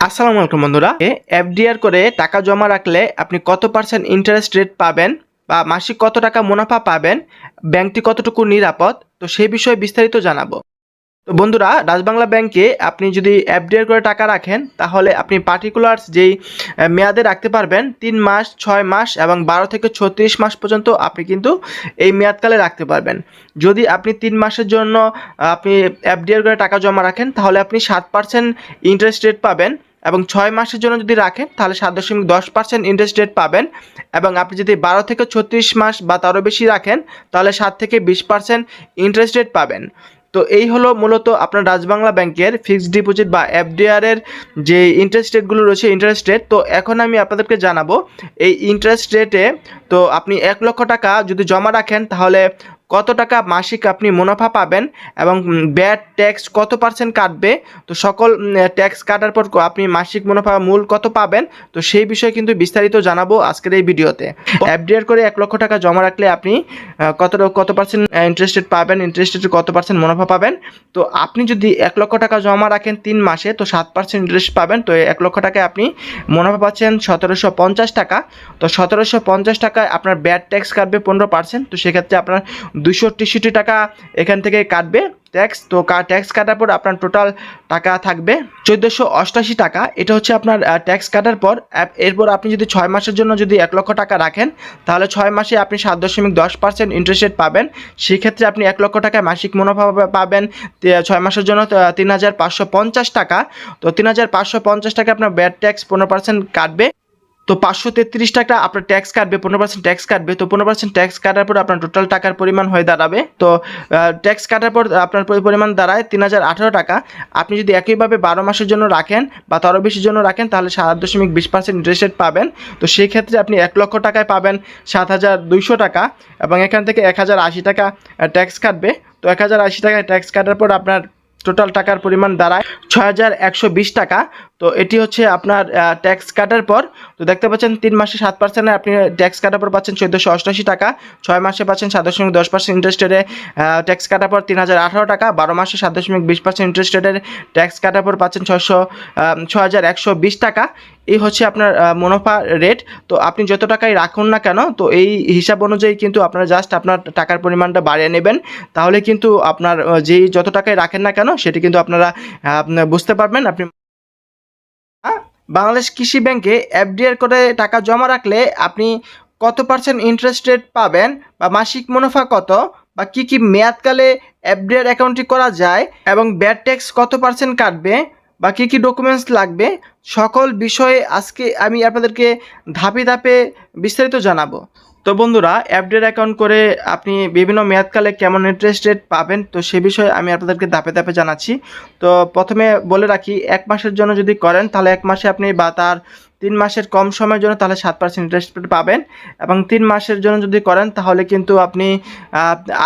আসসালামু আলাইকুম বন্ধুরা। এফডিআর করে টাকা জমা রাখলে আপনি কত পার্সেন্ট ইন্টারেস্ট রেট পাবেন বা মাসিক কত টাকা মুনাফা পাবেন, ব্যাংকটি কতটুকু নিরাপদ, তো সেই বিষয়ে বিস্তারিত জানাব। তো বন্ধুরা রাজবাংলা ব্যাংকে আপনি যদি এফডিআর করে টাকা রাখেন, তাহলে আপনি পার্টিকুলার যেই মেয়াদে রাখতে পারবেন, তিন মাস, ছয় মাস এবং বারো থেকে ছত্রিশ মাস পর্যন্ত আপনি কিন্তু এই মেয়াদকালে রাখতে পারবেন। যদি আপনি তিন মাসের জন্য, আপনি এফডিআর করে টাকা জমা রাখেন, তাহলে আপনি সাত পার্সেন্ট ইন্টারেস্ট রেট পাবেন এবং ছয় মাসের জন্য যদি রাখেন, তাহলে সাত দশমিক দশ পার্সেন্ট ইন্টারেস্ট রেট পাবেন। এবং আপনি যদি বারো থেকে ছত্রিশ মাস বা তারও বেশি রাখেন, তাহলে সাত থেকে বিশ পার্সেন্ট ইন্টারেস্ট রেট পাবেন। তো এই হলো মূলত আপনার রাজবাংলা ব্যাংকের ফিক্সড ডিপোজিট বা এফডিআর এর যে ইন্টারেস্ট রেটগুলো রয়েছে ইন্টারেস্ট রেট তো এখন আমি আপনাদেরকে জানাব, এই ইন্টারেস্ট রেটে তো আপনি এক লক্ষ টাকা যদি জমা রাখেন, তাহলে কত টাকা মাসিক আপনি মুনাফা পাবেন এবং ব্যাট ট্যাক্স কত পার্সেন্ট কাটবে? তো সকল ট্যাক্স কাটার পর আপনি মাসিক মুনাফা মূল কত পাবেন? তো সেই বিষয়ে কিন্তু বিস্তারিত জানাব আজকের এই ভিডিওতে। এফডিআর করে এক লক্ষ টাকা জমা রাখলে আপনি কত কত পার্সেন্ট ইন্টারেস্টেড পাবেন ইন্টারেস্টেড কত পার্সেন্ট মুনাফা পাবেন? তো আপনি যদি এক লক্ষ টাকা জমা রাখেন তিন মাসে, তো সাত পার্সেন্ট ইন্টারেস্ট পাবেন। তো এক লক্ষ টাকায় আপনি মুনাফা পাচ্ছেন সতেরোশো পঞ্চাশ টাকা। তো সতেরোশো পঞ্চাশ টাকায় আপনার ব্যাট ট্যাক্স কাটবে পনেরো পার্সেন্ট তো সেক্ষেত্রে আপনার দুশো তেষট্টি টাকা এখান থেকে কাটবে ট্যাক্স তো ট্যাক্স কাটার পর আপনার টোটাল টাকা থাকবে চোদ্দোশো অষ্টাশি টাকা। এটা হচ্ছে আপনার ট্যাক্স কাটার পর। এরপর আপনি যদি ছয় মাসের জন্য যদি এক লক্ষ টাকা রাখেন, তাহলে ছয় মাসে আপনি সাত দশমিক দশ পার্সেন্ট ইন্টারেস্ট রেট পাবেন। সেক্ষেত্রে আপনি এক লক্ষ টাকায় মাসিক মুনাফা পাবেন। ছয় মাসের জন্য তিন হাজার পাঁচশো পঞ্চাশ টাকা। তো তিন হাজার পাঁচশো পঞ্চাশ টাকা আপনার ব্যাড ট্যাক্স পনেরো পার্সেন্ট কাটবে। তো পাঁচশো তেত্রিশ টাকা আপনার ট্যাক্স কাটবে, পনেরো পার্সেন্ট ট্যাক্স কাটবে, তো পনেরো পার্সেন্ট ট্যাক্স কাটার পর আপনার টোটাল টাকার পরিমাণ হয়ে দাঁড়াবে। তো ট্যাক্স কাটার পর আপনার পরিমাণ দাঁড়ায় তিন হাজার আঠারো টাকা। আপনি যদি একইভাবে বারো মাসের জন্য রাখেন বা তারও বেশির জন্য রাখেন, তাহলে সাত দশমিক বিশ পার্সেন্ট ইন্টারেস্ট রেট পাবেন। তো সেই ক্ষেত্রে আপনি এক লক্ষ টাকায় পাবেন সাত হাজার দুইশো টাকা এবং এখান থেকে এক হাজার আশি টাকা ট্যাক্স কাটবে। তো এক হাজার আশি টাকায় ট্যাক্স কাটার পর আপনার টোটাল টাকার পরিমাণ দাঁড়ায় ছয় হাজার একশো বিশ টাকা। তো এটি হচ্ছে আপনার ট্যাক্স কাটার পর, তো দেখতে পাচ্ছেন তিন মাসে সাত পার্সেন্টে আপনি ট্যাক্স কাটার পর পাচ্ছেন চোদ্দোশো অষ্টাশি টাকা, ছয় মাসে পাচ্ছেন সাত দশমিক দশ পার্সেন্ট ইন্টারেস্ট রেটে ট্যাক্স কাটার পর তিন হাজার আঠারো টাকা, বারো মাসে সাত দশমিক বিশ পার্সেন্ট ইন্টারেস্ট রেটের ট্যাক্স কাটার পর পাচ্ছেন ছশো ছ হাজার একশো বিশ টাকা। এই হচ্ছে আপনার মুনাফা রেট তো আপনি যত টাকাই রাখুন না কেন, তো এই হিসাব অনুযায়ী কিন্তু আপনারা জাস্ট আপনার টাকার পরিমাণটা বাড়িয়ে নেবেন। তাহলে কিন্তু আপনার যেই যত টাকাই রাখেন না কেন, সেটি কিন্তু আপনারা বুঝতে পারবেন। আপনি বাংলাদেশ কৃষি ব্যাংকে এফডিআর করে টাকা জমা রাখলে আপনি কত পার্সেন্ট ইন্টারেস্ট রেট পাবেন, বা মাসিক মুনাফা কত, বা কী কী মেয়াদকালে এফডিআর অ্যাকাউন্টটি করা যায়, এবং ব্যাড ট্যাক্স কত পার্সেন্ট কাটবে বা কী কী ডকুমেন্টস লাগবে, সকল বিষয়ে আজকে আমি আপনাদেরকে ধাপে ধাপে বিস্তারিত জানাব। তো বন্ধুরা অ্যাপডেট অ্যাকাউন্ট করে আপনি বিভিন্ন মেয়াদকালে কেমন ইন্টারেস্ট রেট পাবেন, তো সে বিষয়ে আমি আপনাদেরকে ধাপে ধাপে জানাচ্ছি। তো প্রথমে বলে রাখি, এক মাসের জন্য যদি করেন, তাহলে এক মাসে আপনি বা তার তিন মাসের কম সময়ের জন্য তাহলে সাত পার্সেন্ট ইন্টারেস্ট রেট পাবেন এবং তিন মাসের জন্য যদি করেন, তাহলে কিন্তু আপনি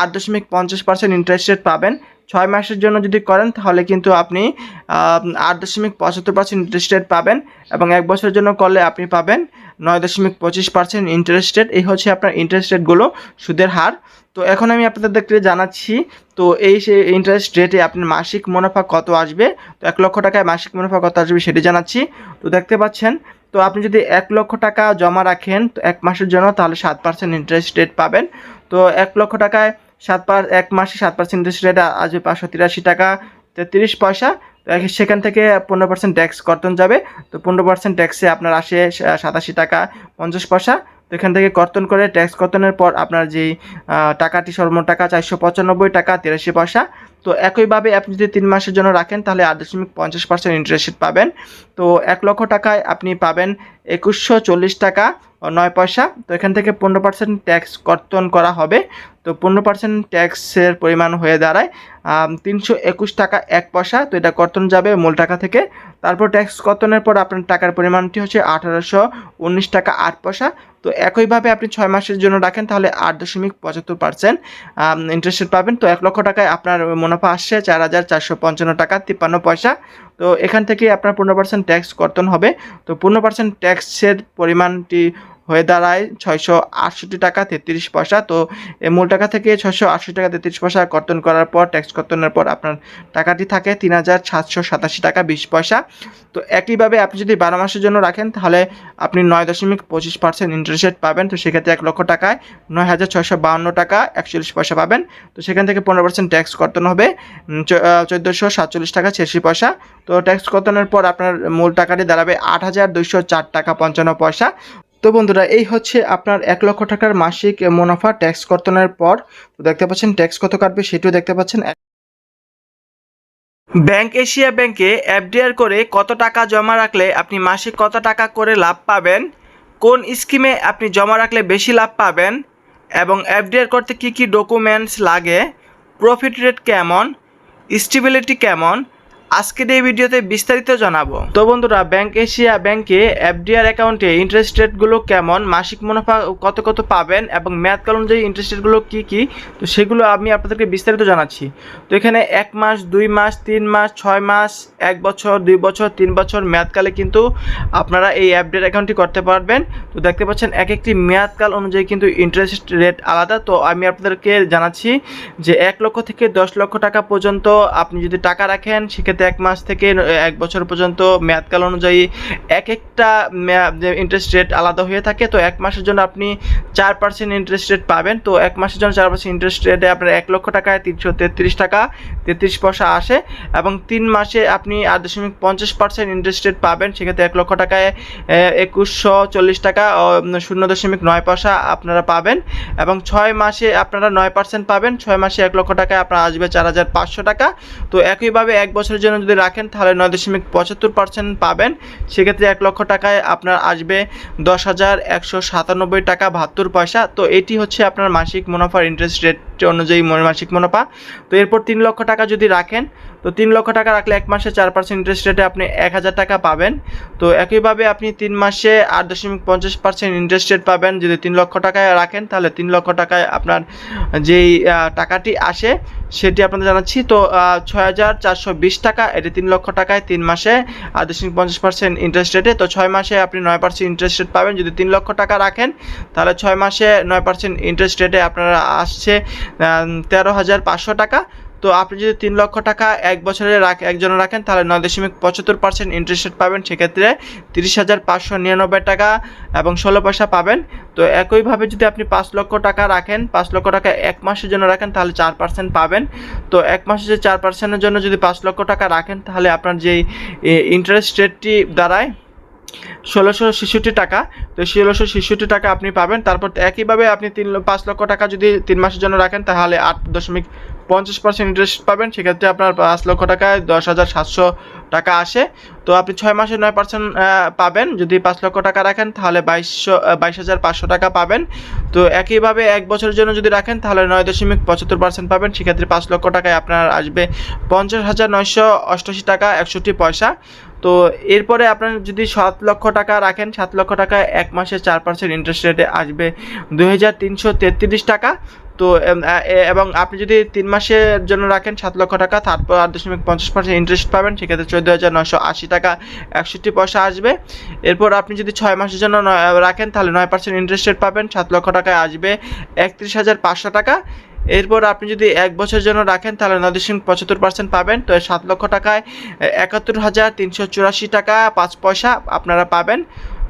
আট দশমিক পঞ্চাশ পার্সেন্ট ইন্টারেস্ট রেট পাবেন। ছয় মাসের জন্য যদি করেন, তাহলে কিন্তু আপনি আট দশমিক পঁচাত্তর পার্সেন্ট ইন্টারেস্ট রেট পাবেন এবং এক বছরের জন্য করলে আপনি পাবেন নয় দশমিক পঁচিশ পার্সেন্ট ইন্টারেস্ট রেট এই হচ্ছে আপনার ইন্টারেস্ট রেটগুলো সুদের হার। তো এখন আমি আপনাদেরকে জানাচ্ছি, তো এই সে ইন্টারেস্ট রেটে আপনার মাসিক মুনাফা কত আসবে? তো এক লক্ষ টাকায় মাসিক মুনাফা কত আসবে সেটি জানাচ্ছি। তো দেখতে পাচ্ছেন, তো আপনি যদি এক লক্ষ টাকা জমা রাখেন, তো এক মাসের জন্য তাহলে সাত পার্সেন্ট ইন্টারেস্ট রেট পাবেন। তো এক লক্ষ টাকায় সাত পার, এক মাসে সাত পার্সেন্ট ইন্টারেস্ট রেট আসবে পাঁচশো তিরাশি টাকা, তেত্রিশ পয়সা। সেখান থেকে পনেরো পার্সেন্ট ট্যাক্স কর্তন যাবে। তো পনেরো পার্সেন্ট ট্যাক্সে আপনার আসে সাতাশি টাকা, পঞ্চাশ পয়সা। তো এখান থেকে কর্তন করে ট্যাক্স কর্তনের পর আপনার যেই টাকাটি সর্বমোট টাকা চারশো পঁচানব্বই টাকা, তিরাশি পয়সা। তো একইভাবে আপনি যদি তিন মাসের জন্য রাখেন, তাহলে আট দশমিক পঞ্চাশ পার্সেন্ট ইন্টারেস্ট পাবেন। তো এক লক্ষ টাকায় আপনি পাবেন একুশশো চল্লিশ টাকা নয় পয়সা। তো এখান থেকে পনেরো পার্সেন্ট ট্যাক্স কর্তন করা হবে। তো পনেরো পার্সেন্ট ট্যাক্সের পরিমাণ হয়ে দাঁড়ায় তিনশো একুশ টাকা এক পয়সা। তো এটা কর্তন যাবে মূল টাকা থেকে। তারপর ট্যাক্স কর্তনের পর আপনার টাকার পরিমাণটি হচ্ছে আঠারোশো উনিশ টাকা আট পয়সা। তো একইভাবে আপনি ছয় মাসের জন্য রাখেন, তাহলে আট দশমিক পঁচাত্তর পার্সেন্ট ইন্টারেস্ট পাবেন। তো এক লক্ষ টাকায় আপনার মুনাফা আসছে চার হাজার চারশো পঞ্চান্ন টাকা, তিপ্পান্ন পয়সা। তো এখান থেকে আপনার পনেরো পার্সেন্ট ট্যাক্স কর্তন হবে। তো পনেরো পার্সেন্ট ট্যাক্সের পরিমাণটি হয়ে দাঁড়ায় ছয়শো আটষট্টি টাকা তেত্রিশ পয়সা। তো এই মূল টাকা থেকে ছয়শো আটষট্টি টাকা তেত্রিশ পয়সা কর্তন করার পর ট্যাক্স কর্তনের পর আপনার টাকাটি থাকে তিন হাজার সাতশো সাতাশি টাকা বিশ পয়সা। তো একইভাবে আপনি যদি বারো মাসের জন্য রাখেন, তাহলে আপনি নয় দশমিক পঁচিশ পার্সেন্ট ইন্টারেস্ট রেট পাবেন। তো সেক্ষেত্রে এক লক্ষ টাকায় নয় হাজার ছয়শো বাউন্ন টাকা একচল্লিশ পয়সা পাবেন। তো সেখান থেকে পনেরো পার্সেন্ট ট্যাক্স কর্তন হবে চোদ্দোশো সাতচল্লিশ টাকা ছিয়াশি পয়সা। তো ট্যাক্স কর্তনের পর আপনার মূল টাকাটি দাঁড়াবে আট হাজার দুইশো চার টাকা পঞ্চান্ন পয়সা। তো বন্ধুরা, এই হচ্ছে আপনার এক লক্ষ টাকার মাসিক মুনাফা ট্যাক্স কর্তনের পর। দেখতে পাচ্ছেন ট্যাক্স কত কাটবে সেটিও দেখতে পাচ্ছেন। ব্যাংক এশিয়া ব্যাংকে এফডিআর করে কত টাকা জমা রাখলে আপনি মাসিক কত টাকা করে লাভ পাবেন? কোন স্কিমে আপনি জমা রাখলে বেশি লাভ পাবেন? এবং এফডিআর করতে কি কি ডকুমেন্টস লাগে? প্রফিট রেট কেমন? স্টেবিলিটি কেমন? আজকের এই ভিডিওতে বিস্তারিত জানাব। তো বন্ধুরা ব্যাংক এশিয়া ব্যাংকে এফডিআর অ্যাকাউন্টে ইন্টারেস্ট রেটগুলো কেমন, মাসিক মুনাফা কত কত পাবেন এবং মেয়াদকাল অনুযায়ী ইন্টারেস্ট রেটগুলো কী কী, তো সেগুলো আমি আপনাদেরকে বিস্তারিত জানাচ্ছি। তো এখানে এক মাস, দুই মাস, তিন মাস, ছয় মাস, এক বছর, দুই বছর, তিন বছর মেয়াদকালে কিন্তু আপনারা এই এফডিআর অ্যাকাউন্টটি করতে পারবেন। তো দেখতে পাচ্ছেন, এক একটি মেয়াদকাল অনুযায়ী কিন্তু ইন্টারেস্ট রেট আলাদা। তো আমি আপনাদেরকে জানাচ্ছি যে এক লক্ষ থেকে দশ লক্ষ টাকা পর্যন্ত আপনি যদি টাকা রাখেন, সেক্ষেত্রে এক মাস থেকে এক বছর পর্যন্ত মেয়াদকাল অনুযায়ী এক একটা ইন্টারেস্ট রেট আলাদা হয়ে থাকে, তো এক মাসের জন্য আপনি চার পার্সেন্ট ইন্টারেস্ট রেট পাবেন। তো এক মাসের জন্য চার পার্সেন্ট ইন্টারেস্ট রেটে আপনার এক লক্ষ টাকায় তিনশো তেত্রিশ টাকা, তেত্রিশ পয়সা আসে। এবং তিন মাসে আপনি আট দশমিক পঞ্চাশ পার্সেন্ট ইন্টারেস্ট রেট পাবেন, সেক্ষেত্রে এক লক্ষ টাকায় একুশশো চল্লিশ টাকা শূন্য দশমিক নয় পয়সা আপনারা পাবেন। এবং ছয় মাসে আপনারা নয় পার্সেন্ট পাবেন, ছয় মাসে এক লক্ষ টাকায় আপনার আসবে চার হাজার পাঁচশো টাকা। তো একইভাবে এক বছরের জন্য যদি রাখেন, তাহলে নয় দশমিক পঁচাত্তর পার্সেন্ট পাবেন। সেক্ষেত্রে এক লক্ষ টাকায় আপনার আসবে দশ হাজার একশো সাতানব্বই টাকা বাহাত্তর পয়সা। তো এটি হচ্ছে আপনার মাসিক মুনাফার ইন্টারেস্ট রেট অনুযায়ী মাসিক মুনাফা। তো এরপর তিন লক্ষ টাকা যদি রাখেন, তো তিন লক্ষ টাকা রাখলে এক মাসে চার পার্সেন্ট ইন্টারেস্ট রেটে আপনি এক হাজার টাকা পাবেন। তো একইভাবে আপনি তিন মাসে আট দশমিক পঞ্চাশ পার্সেন্ট ইন্টারেস্ট রেট পাবেন। যদি তিন লক্ষ টাকায় রাখেন, তাহলে তিন লক্ষ টাকায় আপনার যেই টাকাটি আসে, সেটি আপনাদের জানাচ্ছি। তো ছয় হাজার চারশো বিশ টাকা, এটি তিন লক্ষ টাকায় তিন মাসে আট দশমিক পঞ্চাশ পার্সেন্ট ইন্টারেস্ট রেটে তো ছয় মাসে আপনি নয় পার্সেন্ট ইন্টারেস্ট রেট পাবেন। যদি তিন লক্ষ টাকা রাখেন, তাহলে ছয় মাসে নয় পার্সেন্ট ইন্টারেস্ট রেটে আপনারা আসছে তেরো হাজার পাঁচশো টাকা। তো আপনি যদি তিন লক্ষ টাকা এক বছরে রাখ, একজনে রাখেন, তাহলে নয় দশমিক পঁচাত্তর পার্সেন্ট ইন্টারেস্ট রেট পাবেন। সেক্ষেত্রে তিরিশ হাজার পাঁচশো নিরানব্বই টাকা এবং ষোলো পয়সা পাবেন। তো একইভাবে যদি আপনি পাঁচ লক্ষ টাকা রাখেন, পাঁচ লক্ষ টাকা এক মাসের জন্য রাখেন, তাহলে চার পার্সেন্ট পাবেন। তো এক মাসে যে চার পার্সেন্টের জন্য যদি পাঁচ লক্ষ টাকা রাখেন, তাহলে আপনার যেই ইন্টারেস্ট রেটটি দাঁড়ায় ষোলোশো ছেষট্টি টাকা। তো ষোলোশো ছেষট্টি টাকা আপনি পাবেন। তারপর একইভাবে আপনি তিন পাঁচ লক্ষ টাকা যদি তিন মাসের জন্য রাখেন, তাহলে আট দশমিক পঞ্চাশ পার্সেন্ট ইন্টারেস্ট পাবেন, সেক্ষেত্রে আপনার পাঁচ লক্ষ টাকায় দশ হাজার সাতশো টাকা আসে। তো আপনি ছয় মাসে নয় পার্সেন্ট পাবেন। যদি পাঁচ লক্ষ টাকা রাখেন, তাহলে বাইশশো বাইশ হাজার পাঁচশো টাকা পাবেন। তো একইভাবে এক বছরের জন্য যদি রাখেন, তাহলে নয় দশমিক পঁচাত্তর পার্সেন্ট পাবেন। সেক্ষেত্রে পাঁচ লক্ষ টাকায় আপনার আসবে পঞ্চাশ হাজার নয়শো অষ্টআশি টাকা, একষট্টি পয়সা। তো এরপরে আপনার যদি সাত লক্ষ টাকা রাখেন, সাত লক্ষ টাকা এক মাসে চার পার্সেন্ট ইন্টারেস্ট রেটে আসবে দুই হাজার তিনশো তেত্রিশ টাকা। তো এবং আপনি যদি তিন মাসের জন্য রাখেন সাত লক্ষ টাকা, তারপর আট দশমিক পঞ্চাশ পার্সেন্ট ইন্টারেস্ট পাবেন, সেক্ষেত্রে চোদ্দ হাজার নশো আশি টাকা একষট্টি পয়সা আসবে। এরপর আপনি যদি ছয় মাসের জন্য রাখেন, তাহলে নয় পার্সেন্ট ইন্টারেস্ট রেট পাবেন, সাত লক্ষ টাকায় আসবে একত্রিশ হাজার পাঁচশো টাকা। এরপর আপনি যদি এক বছরের জন্য রাখেন, তাহলে নয় দশমিক পঁচাত্তর পার্সেন্ট পাবেন, তো সাত লক্ষ টাকায় একাত্তর হাজার তিনশো চুরাশি টাকা পাঁচ পয়সা আপনারা পাবেন।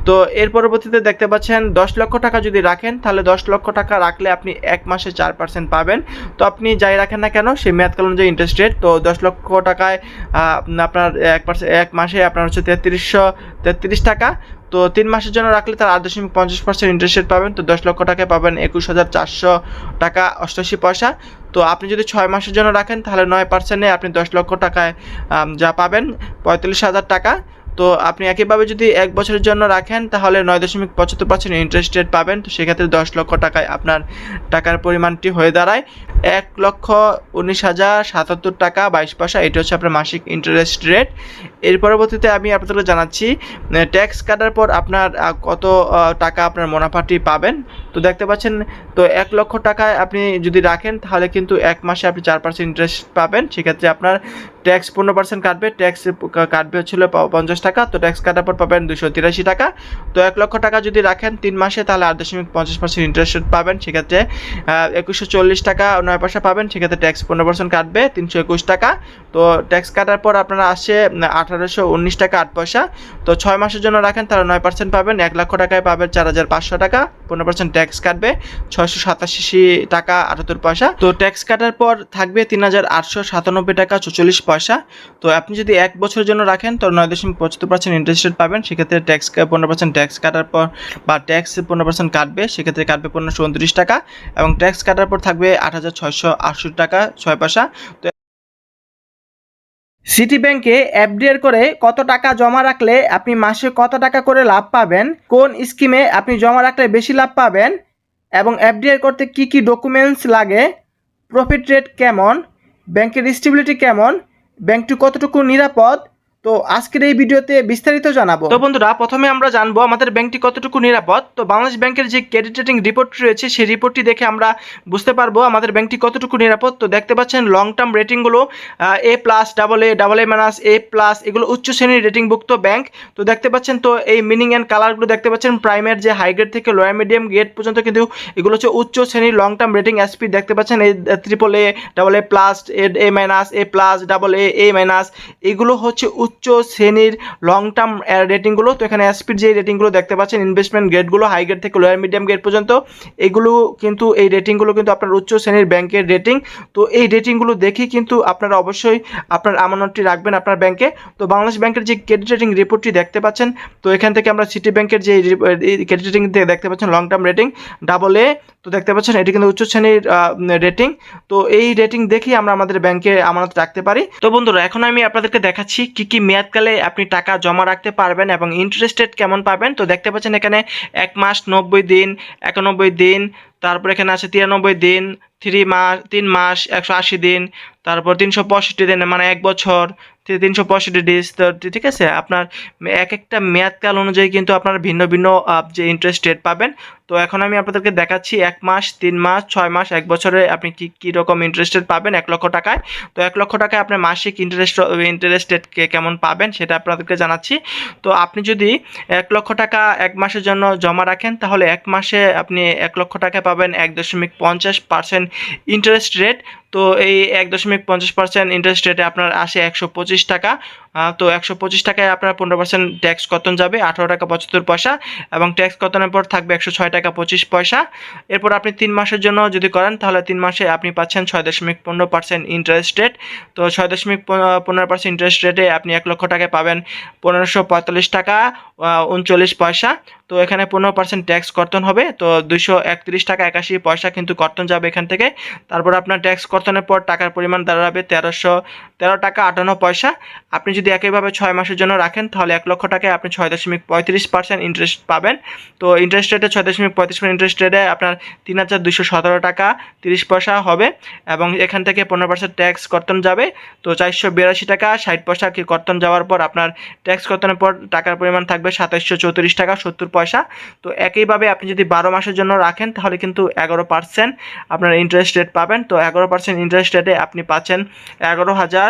তো এর পরবর্তীতে দেখতে পাচ্ছেন, দশ লক্ষ টাকা যদি রাখেন, তাহলে দশ লক্ষ টাকা রাখলে আপনি এক মাসে চার পার্সেন্ট পাবেন। তো আপনি যাই রাখেন না কেন, সেই মেয়াদকাল অনুযায়ী ইন্টারেস্ট রেট তো দশ লক্ষ টাকায় আপনার এক পার্সেন্ট এক মাসে আপনার হচ্ছে তেত্রিশশো, তেত্রিশ টাকা। তো তিন মাসের জন্য রাখলে তার আট দশমিক পঞ্চাশ পার্সেন্ট ইন্টারেস্ট রেট পাবেন, তো দশ লক্ষ টাকায় পাবেন একুশ হাজার চারশো টাকা অষ্টাশি পয়সা। তো আপনি যদি ছয় মাসের জন্য রাখেন, তাহলে নয় পার্সেন্টে আপনি দশ লক্ষ টাকায় যা পাবেন, পঁয়তাল্লিশ হাজার টাকা। তো আপনি একইভাবে যদি এক বছরের জন্য রাখেন, তাহলে নয় দশমিক পঁচাত্তর পার্সেন্ট ইন্টারেস্ট রেট পাবেন। তো সেক্ষেত্রে দশ লক্ষ টাকায় আপনার টাকার পরিমাণটি হয়ে দাঁড়ায়। এক লক্ষ উনিশ হাজার সাতাত্তর টাকা বাইশ পয়সা, এটি হচ্ছে আপনার মাসিক ইন্টারেস্ট রেট এর পরবর্তীতে আমি আপনাদেরকে জানাচ্ছি ট্যাক্স কাটার পর আপনার কত টাকা আপনার মুনাফাটি পাবেন। তো দেখতে পাচ্ছেন, তো এক লক্ষ টাকায় আপনি যদি রাখেন, তাহলে কিন্তু এক মাসে আপনি চার পার্সেন্ট ইন্টারেস্ট পাবেন। সেক্ষেত্রে আপনার ট্যাক্স পনেরো পার্সেন্ট কাটবে। ট্যাক্স কাটবে হচ্ছিল পঞ্চাশ টাকা, তো ট্যাক্স কাটার পর পাবেন দুশো তিরাশি টাকা। তো এক লক্ষ টাকা যদি রাখেন তিন মাসে, তাহলে আট দশমিক পঞ্চাশ পার্সেন্ট ইন্টারেস্ট পাবেন। সেক্ষেত্রে একুশশো চল্লিশ টাকা নয় পয়সা পাবেন। সেক্ষেত্রে ট্যাক্স পনেরো পার্সেন্ট কাটবে, তিনশো একুশ টাকা। তো ট্যাক্স কাটার পর আপনারা আসে আঠারোশো উনিশ টাকা আট পয়সা। তো ছয় মাসের জন্য রাখেন, তাহলে নয় পার্সেন্ট পাবেন। এক লক্ষ টাকায় পাবেন চার হাজার পাঁচশো টাকা। পনেরো পার্সেন্ট ট্যাক্স কাটবে, ছয়শো সাতাশি টাকা আটাত্তর পয়সা। তো ট্যাক্স কাটার পর থাকবে তিন হাজার আটশো সাতানব্বই টাকা চৌচল্লিশ পয়সা। তো আপনি যদি এক বছরের জন্য রাখেন তো নয় দশমিক পঁচাত্তর পার্সেন্ট ইন্টারেস্ট রেট পাবেন, সেক্ষেত্রে ট্যাক্স পনেরো পার্সেন্ট ট্যাক্স কাটার পর বা ট্যাক্স পনেরো পার্সেন্ট কাটবে, সেক্ষেত্রে কাটবে পনেরোশো উনত্রিশ টাকা এবং ট্যাক্স কাটার পর থাকবে আট হাজার ছয়শো আটষট্টি টাকা ছয় পয়সা। তো সিটি ব্যাংকে এফডিআর করে কত টাকা জমা রাখলে আপনি মাসে কত টাকা করে লাভ পাবেন, কোন স্কিমে আপনি জমা রাখলে বেশি লাভ পাবেন এবং এফডিআর করতে কি কি ডকুমেন্টস লাগে প্রফিট রেট কেমন ব্যাংকের স্টেবিলিটি কেমন ব্যাংকটি কতটুকু নিরাপদ তো আজকের এই ভিডিওতে বিস্তারিত জানাব। তো বন্ধুরা, প্রথমে আমরা জানব আমাদের ব্যাংকটি কতটুকু নিরাপদ। তো বাংলাদেশ ব্যাংকের যে ক্রেডিট রেটিং রিপোর্ট রয়েছে, সেই রিপোর্টটি দেখে আমরা বুঝতে পারব আমাদের ব্যাংকটি কতটুকু নিরাপদ। তো দেখতে পাচ্ছেন long term রেটিংগুলো A plus double A double A minus A plus এগুলো উচ্চ শ্রেণির রেটিংভুক্ত ব্যাংক তো দেখতে পাচ্ছেন তো এই মিনিং অ্যান্ড কালারগুলো দেখতে পাচ্ছেন প্রাইমের যে হাই গ্রেড থেকে লোয়ার মিডিয়াম গ্রেড পর্যন্ত কিন্তু এগুলো হচ্ছে উচ্চ শ্রেণির লং টার্ম রেটিং এসপি দেখতে পাচ্ছেন, এই triple A double A plus A minus A plus double A A minus এগুলো হচ্ছে উচ্চ শ্রেণির লং টার্ম রেটিংগুলো তো এখানে এসপির যে রেটিংগুলো দেখতে পাচ্ছেন ইনভেস্টমেন্ট গ্রেডগুলো হাই গ্রেড থেকে লোয়ার মিডিয়াম গ্রেড পর্যন্ত, এগুলো কিন্তু এই রেটিংগুলো কিন্তু আপনার উচ্চ শ্রেণির ব্যাংকের রেটিং তো এই রেটিংগুলো দেখেই কিন্তু আপনারা অবশ্যই আপনার আমানতটি রাখবেন আপনার ব্যাংকে তো বাংলাদেশ ব্যাংকের যে ক্রেডিট রেটিং রিপোর্টটি দেখতে পাচ্ছেন, তো এখান থেকে আমরা সিটি ব্যাংকের যে ক্রেডিট রেটিং দেখতে পাচ্ছেন long term rating double A তো দেখতে পাচ্ছেন, এটি কিন্তু উচ্চ শ্রেণির রেটিং তো এই রেটিং দেখেই আমরা আমাদের ব্যাংকে আমানত রাখতে পারি। তো বন্ধুরা, এখন আমি আপনাদেরকে দেখাচ্ছি কি কি মেয়াদকালে আপনি টাকা জমা রাখতে পারবেন এবং ইন্টারেস্ট রেট কেমন পাবেন? তো দেখতে পাচ্ছেন এখানে এক মাস নব্বই দিন, একানব্বই দিন, তারপর এখানে আছে তিরানব্বই দিন থ্রি মাস তিন মাস, একশো আশি দিন, তারপর তিনশো পঁয়ষট্টি দিন মানে এক বছর তিনশো পঁয়ষট্টি তো ঠিক আছে? আপনার এক একটা মেয়াদকাল অনুযায়ী কিন্তু আপনার ভিন্ন ভিন্ন যে ইন্টারেস্ট রেট পাবেন। তো এখন আমি আপনাদেরকে দেখাচ্ছি এক মাস, তিন মাস, ছয় মাস, এক বছরে আপনি কি, কী রকম ইন্টারেস্ট রেট পাবেন, এক লক্ষ টাকায়। তো এক লক্ষ টাকায় আপনি মাসিক ইন্টারেস্ট ইন্টারেস্ট রেট কেমন পাবেন, সেটা আপনাদেরকে জানাচ্ছি। তো আপনি যদি এক লক্ষ টাকা এক মাসের জন্য জমা রাখেন, তাহলে এক মাসে আপনি এক লক্ষ টাকা পাবেন এক দশমিক পঞ্চাশ পার্সেন্ট ইন্টারেস্ট রেট তো এই এক দশমিক পঞ্চাশ পার্সেন্ট ইন্টারেস্ট রেটে আপনার আসে একশো পঁচিশ টাকা। তো একশো পঁচিশ টাকায় আপনার পনেরো পার্সেন্ট ট্যাক্স কতন যাবে? আঠারো টাকা পঁচাত্তর পয়সা এবং ট্যাক্স কতনের পর থাকবে একশো ছয় টাকা পঁচিশ পয়সা। এরপর আপনি তিন মাসের জন্য যদি করেন, তাহলে তিন মাসে আপনি পাচ্ছেন ছয় দশমিক পনেরো পার্সেন্ট ইন্টারেস্ট রেট তো ছয় দশমিক পনেরো পার্সেন্ট ইন্টারেস্ট রেটে আপনি এক লক্ষ টাকায় পাবেন পনেরোশো পঁয়তাল্লিশ টাকা উনচল্লিশ পয়সা। তো এখানে পনেরো পার্সেন্ট ট্যাক্স কর্তন হবে? তো দুইশো একত্রিশ টাকা একাশি পয়সা কিন্তু কর্তন যাবে এখান থেকে? তারপর আপনার ট্যাক্স কর্তনের পর টাকার পরিমাণ দাঁড়াবে তেরোশো তেরো টাকা আটান্ন পয়সা। আপনি যদি একইভাবে ছয় মাসের জন্য রাখেন, তাহলে এক লক্ষ টাকায় আপনি ছয় দশমিক পঁয়ত্রিশ পার্সেন্ট ইন্টারেস্ট পাবেন। তো ইন্টারেস্ট রেটে ছয় দশমিক পঁয়ত্রিশ ইন্টারেস্ট রেটে আপনার তিন হাজার দুশো সতেরো টাকা তিরিশ পয়সা হবে এবং এখান থেকে পনেরো পার্সেন্ট ট্যাক্স কর্তন যাবে। তো চারশো বিরাশি টাকা, ষাট পয়সা কি কর্তন যাওয়ার পর আপনার ট্যাক্স কর্তনের পর টাকার পরিমাণ থাকবে সাতাশশো চৌত্রিশ টাকা, সত্তর পয়সা। তো একইভাবে আপনি যদি বারো মাসের জন্য রাখেন, তাহলে কিন্তু এগারো পার্সেন্ট আপনার ইন্টারেস্ট রেট পাবেন। তো এগারো পার্সেন্ট ইন্টারেস্ট রেটে আপনি পাচ্ছেন এগারো হাজার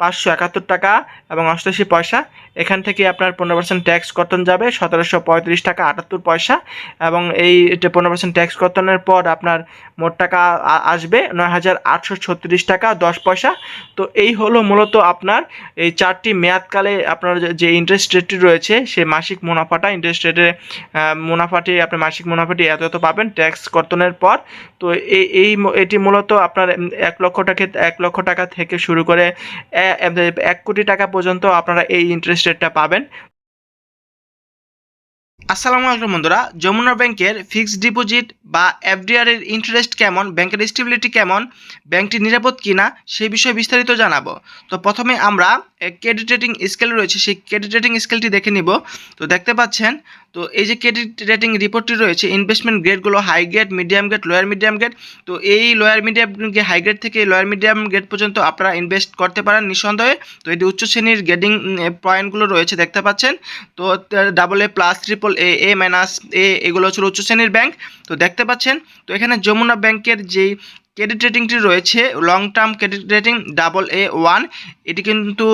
পাঁচশো একাত্তর টাকা এবং অষ্টাশি পয়সা। এখান থেকে আপনার পনেরো পার্সেন্ট ট্যাক্স কর্তন যাবে, সতেরোশো পঁয়ত্রিশ টাকা আটাত্তর পয়সা। এবং এই পনেরো পার্সেন্ট ট্যাক্স কর্তনের পর আপনার মোট টাকা আসবে নয় হাজার আটশো ছত্রিশ টাকা দশ পয়সা। তো এই হলো মূলত আপনার এই চারটি মেয়াদকালে আপনার যে ইন্টারেস্ট রেটটি রয়েছে, সে মাসিক মুনাফাটা ইন্টারেস্ট রেটের মুনাফাটি, আপনি মাসিক মুনাফাটি এত এত পাবেন ট্যাক্স কর্তনের পর। তো এই এটি মূলত আপনার এক লক্ষ টাকা, এক লক্ষ টাকা থেকে শুরু করে এক কোটি টাকা পর্যন্ত আপনারা এই ইন্টারেস্ট রেটটা পাবেন। আসসালামু আলাইকুম বন্ধুরা, যমুনা ব্যাংকের ফিক্সড ডিপোজিট বা এফডিআর এর ইন্টারেস্ট কেমন, ব্যাংকের স্টেবিলিটি কেমন, ব্যাংকটি নিরাপদ কিনা সেই বিষয়ে বিস্তারিত জানাব। তো প্রথমে আমরা ক্রেডিট রেটিং স্কেল রয়েছে, সেই ক্রেডিট রেটিং স্কেলটি দেখে নিব। তো দেখতে পাচ্ছেন, তো এই যে ক্রেডিট রেটিং রিপোর্টটি রয়েছে investment গ্রেডগুলো high grade medium grade lower medium grade তো এই লোয়ার মিডিয়াম হাই গ্রেড থেকে লোয়ার মিডিয়াম গ্রেড পর্যন্ত আপনারা ইনভেস্ট করতে পারেন নিঃসন্দেহে। তো এটি উচ্চ শ্রেণির গ্রেডিং পয়েন্টগুলো রয়েছে, দেখতে পাচ্ছেন, তো double A plus triple A A minus A, এগুলো হচ্ছে উচ্চ শ্রেণির ব্যাংক তো দেখতে পাচ্ছেন, তো এখানে যমুনা ব্যাংকের যেই ক্রেডিট রেটিংটি রয়েছে long term credit rating double A one এটি কিন্তু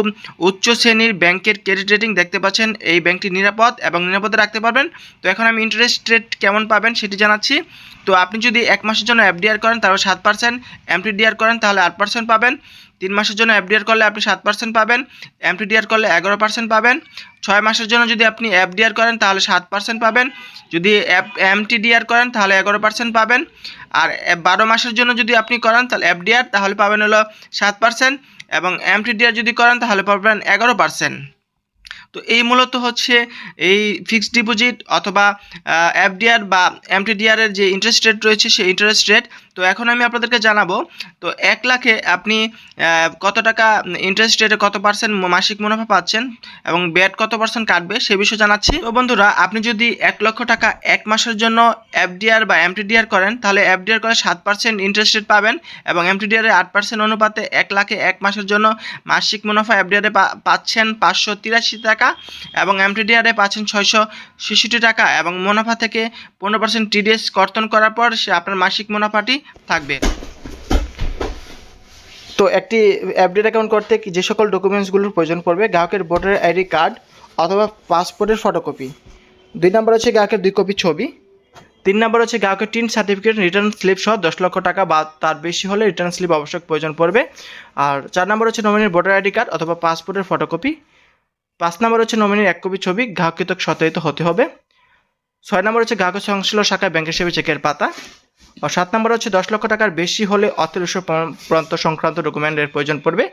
উচ্চ শ্রেণির ব্যাংকের ক্রেডিট রেটিং দেখতে পাচ্ছেন, এই ব্যাংকটি নিরাপদ এবং নিরাপদে রাখতে পারবেন। তো এখন আমি ইন্টারেস্ট রেট কেমন পাবেন সেটি জানাচ্ছি। তো আপনি যদি এক মাসের জন্য এফডিআর করেন, তাহলে সাত পার্সেন্ট এমটিডিআর করেন, তাহলে আট পার্সেন্ট পাবেন। তিন মাসের জন্য এফডিআর করলে আপনি সাত পার্সেন্ট পাবেন এমটিডিআর করলে এগারো পার্সেন্ট পাবেন। ছয় মাসের জন্য যদি আপনি এফডিআর করেন তাহলে সাত পার্সেন্ট পাবেন। যদি এমটিডিআর করেন তাহলে এগারো পার্সেন্ট পাবেন। আর বারো মাসের জন্য যদি আপনি করেন তাহলে এফডিআর তাহলে পাবেন হলো সাত পার্সেন্ট এবং এমটিডিআর যদি করেন তাহলে পাবেন এগারো পার্সেন্ট তো এই মূলত হচ্ছে এই ফিক্সড ডিপোজিট অথবা এফডিআর বা এমটিডিআর এর যে ইন্টারেস্ট রেট রয়েছে সেই ইন্টারেস্ট রেট তো এখন আমি আপনাদেরকে জানাব, তো এক লাখে আপনি কত টাকা ইন্টারেস্ট রেটে কত পার্সেন্ট মাসিক মুনাফা পাচ্ছেন এবং ব্যাট কত পার্সেন্ট কাটবে সে বিষয়ে জানাচ্ছি। তো বন্ধুরা, আপনি যদি এক লক্ষ টাকা এক মাসের জন্য এফডিআর বা এমটিডিআর করেন, তাহলে এফডিআর করে সাত পার্সেন্ট ইন্টারেস্ট রেট পাবেন এবং এমটিডিআর আট পার্সেন্ট অনুপাতে এক লাখে এক মাসের জন্য মাসিক মুনাফা এফডিআর পাচ্ছেন পাঁচশো তিরাশি টাকা এবং এমটিডিআর পাচ্ছেন ছয়শো ছেষট্টি টাকা এবং মুনাফা থেকে পনেরো পার্সেন্ট টিডিএস কর্তন করার পর সে আপনার মাসিক মুনাফাটি থাকবে। তো একটি অ্যাপডেট অ্যাকাউন্ট করতে যে সকল ডকুমেন্টসগুলোর প্রয়োজন পড়বে, গ্রাহকের ভোটার আইডি কার্ড অথবা পাসপোর্টের ফটোকপি দুই নম্বর হচ্ছে গ্রাহকের দুই কপি ছবি। তিন নম্বর হচ্ছে গ্রাহকের টিন সার্টিফিকেট রিটার্ন স্লিপ সহ দশ লক্ষ টাকা বা তার বেশি হলে রিটার্ন স্লিপ আবশ্যক প্রয়োজন পড়বে। আর চার নম্বর হচ্ছে নমিনির ভোটার আইডি কার্ড অথবা পাসপোর্টের ফটোকপি পাঁচ নম্বর হচ্ছে নমিনির এক কপি ছবি গ্রাহককৃত সত্যায়িত হতে হবে। ছয় নম্বর হচ্ছে গ্রাহক সংশ্লিষ্ট শাখায় ব্যাংকের হিসেবে চেকের পাতা। সাত নম্বর হচ্ছে দশ লক্ষ টাকার বেশি হলে অর্থের প্রান্ত সংক্রান্ত ডকুমেন্টের প্রয়োজন পড়বে